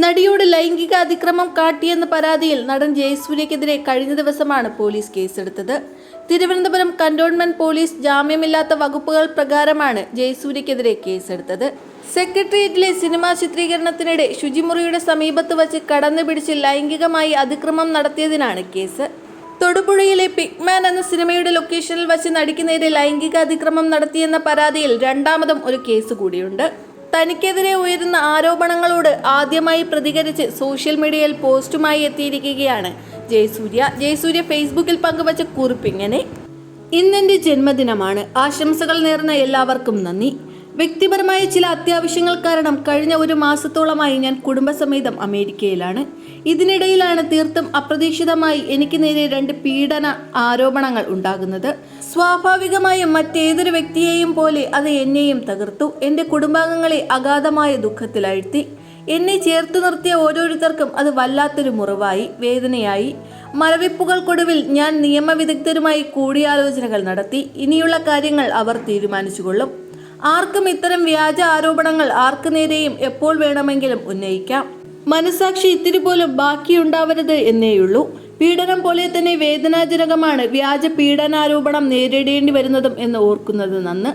നടിയോട് ലൈംഗിക അതിക്രമം കാട്ടിയെന്ന പരാതിയിൽ നടൻ ജയസൂര്യക്കെതിരെ കഴിഞ്ഞ ദിവസമാണ് പോലീസ് കേസെടുത്തത്. തിരുവനന്തപുരം കന്റോൺമെന്റ് പോലീസ് ജാമ്യമില്ലാത്ത വകുപ്പുകൾ പ്രകാരമാണ് ജയസൂര്യക്കെതിരെ കേസെടുത്തത്. സെക്രട്ടേറിയറ്റിലെ സിനിമാ ചിത്രീകരണത്തിനിടെ ശുചിമുറിയുടെ സമീപത്ത് വച്ച് കടന്നു പിടിച്ച് ലൈംഗികമായി അതിക്രമം നടത്തിയതിനാണ് കേസ്. തൊടുപുഴയിലെ പിഗ്മാൻ എന്ന സിനിമയുടെ ലൊക്കേഷനിൽ വച്ച് നടിക്ക് ലൈംഗിക അതിക്രമം നടത്തിയെന്ന പരാതിയിൽ രണ്ടാമതും ഒരു കേസ് കൂടിയുണ്ട്. തനിക്കെതിരെ ഉയരുന്ന ആരോപണങ്ങളോട് ആദ്യമായി പ്രതികരിച്ച് സോഷ്യൽ മീഡിയയിൽ പോസ്റ്റുമായി എത്തിയിരിക്കുകയാണ്. ജയസൂര്യ ജയസൂര്യ ഫേസ്ബുക്കിൽ പങ്കുവച്ച കുറിപ്പ് ഇങ്ങനെ ഇന്നെന്റെ ജന്മദിനമാണ്. ആശംസകൾ നേർന്ന എല്ലാവർക്കും നന്ദി. വ്യക്തിപരമായ ചില അത്യാവശ്യങ്ങൾ കാരണം കഴിഞ്ഞ ഒരു മാസത്തോളമായി ഞാൻ കുടുംബസമേതം അമേരിക്കയിലാണ്. ഇതിനിടയിലാണ് തീർത്തും അപ്രതീക്ഷിതമായി എനിക്ക് നേരെ രണ്ട് പീഡന ആരോപണങ്ങൾ ഉണ്ടാകുന്നത്. സ്വാഭാവികമായും മറ്റേതൊരു വ്യക്തിയെയും പോലെ അത് എന്നെയും തകർത്തു. എന്റെ കുടുംബാംഗങ്ങളെ അഗാധമായ ദുഃഖത്തിലാഴ്ത്തി. എന്നെ ചേർത്ത് നിർത്തിയ ഓരോരുത്തർക്കും അത് വല്ലാത്തൊരു മുറിവായി വേദനയായി. മരവിപ്പുകൾക്കൊടുവിൽ ഞാൻ നിയമവിദഗ്ധരുമായി കൂടിയാലോചനകൾ നടത്തി. ഇനിയുള്ള കാര്യങ്ങൾ അവർ തീരുമാനിച്ചുകൊള്ളും. ആർക്കും ഇത്തരം വ്യാജ ആരോപണങ്ങൾ ആർക്കു നേരെയും എപ്പോൾ വേണമെങ്കിലും ഉന്നയിക്കാം. മനസാക്ഷി ഇത്തിരി പോലും ബാക്കിയുണ്ടാവരുത് എന്നേയുള്ളൂ. പീഡനം പോലെ തന്നെ വേദനാജനകമാണ് വ്യാജ പീഡനാരോപണം നേരിടേണ്ടി വരുന്നതും എന്ന് ഓർക്കുന്നത് നന്ന്.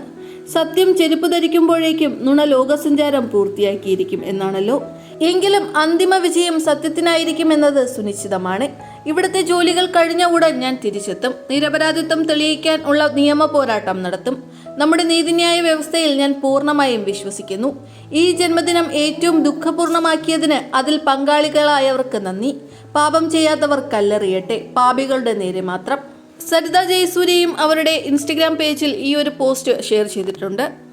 സത്യം ചെരുപ്പ് ധരിക്കുമ്പോഴേക്കും നുണ ലോകസഞ്ചാരം പൂർത്തിയാക്കിയിരിക്കും എന്നാണല്ലോ. എങ്കിലും അന്തിമ വിജയം സത്യത്തിനായിരിക്കും എന്നത് സുനിശ്ചിതമാണ്. ഇവിടുത്തെ ജോലികൾ കഴിഞ്ഞ ഉടൻ ഞാൻ തിരിച്ചെത്തും. നിരപരാധിത്വം തെളിയിക്കാൻ ഉള്ള നിയമ പോരാട്ടം നടത്തും. നമ്മുടെ നീതിന്യായ വ്യവസ്ഥയിൽ ഞാൻ പൂർണമായും വിശ്വസിക്കുന്നു. ഈ ജന്മദിനം ഏറ്റവും ദുഃഖപൂർണമാക്കിയതിന് അതിൽ പങ്കാളികളായവർക്ക് നന്ദി. പാപം ചെയ്യാത്തവർ കല്ലെറിയട്ടെ. പാപികളുടെ നേരെ മാത്രം. സരിത ജയസൂര്യയും അവരുടെ ഇൻസ്റ്റഗ്രാം പേജിൽ ഈ ഒരു പോസ്റ്റ് ഷെയർ ചെയ്തിട്ടുണ്ട്.